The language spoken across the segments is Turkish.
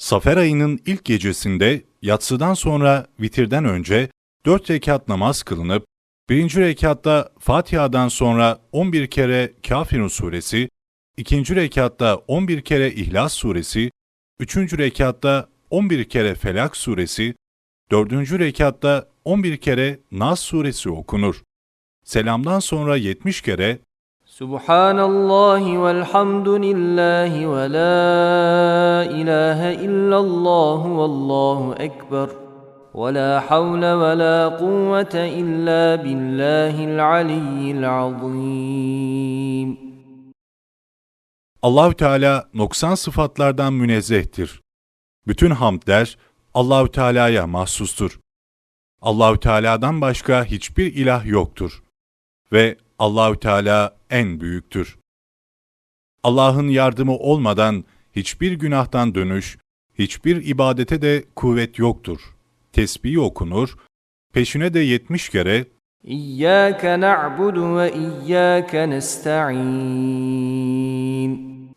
Safer ayının ilk gecesinde yatsıdan sonra vitirden önce dört rekat namaz kılınıp, birinci rekatta Fatiha'dan sonra 11 kere Kafirun suresi, ikinci rekatta 11 kere İhlas suresi, üçüncü rekatta 11 kere Felak suresi, dördüncü rekatta 11 kere Nas suresi okunur. Selamdan sonra 70 kere Subhanallahi velhamdülillahi ve la ilahe illallah vallahu ekber ve la havle ve la kuvvete illa billahil aliyyil azim. Allahü Teala noksan sıfatlardan münezzehtir. Bütün hamdler Allahü Teala'ya mahsustur. Allahü Teala'dan başka hiçbir ilah yoktur ve Allahü Teala en büyüktür. Allah'ın yardımı olmadan hiçbir günahtan dönüş, hiçbir ibadete de kuvvet yoktur. Tesbih okunur, peşine de yetmiş kere İyyâke na'budu ve iyyâke nesta'in.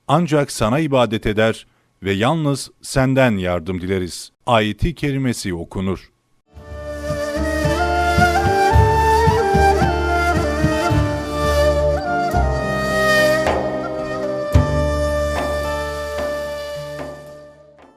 ancak sana ibadet eder ve yalnız senden yardım dileriz. Ayeti kerimesi okunur.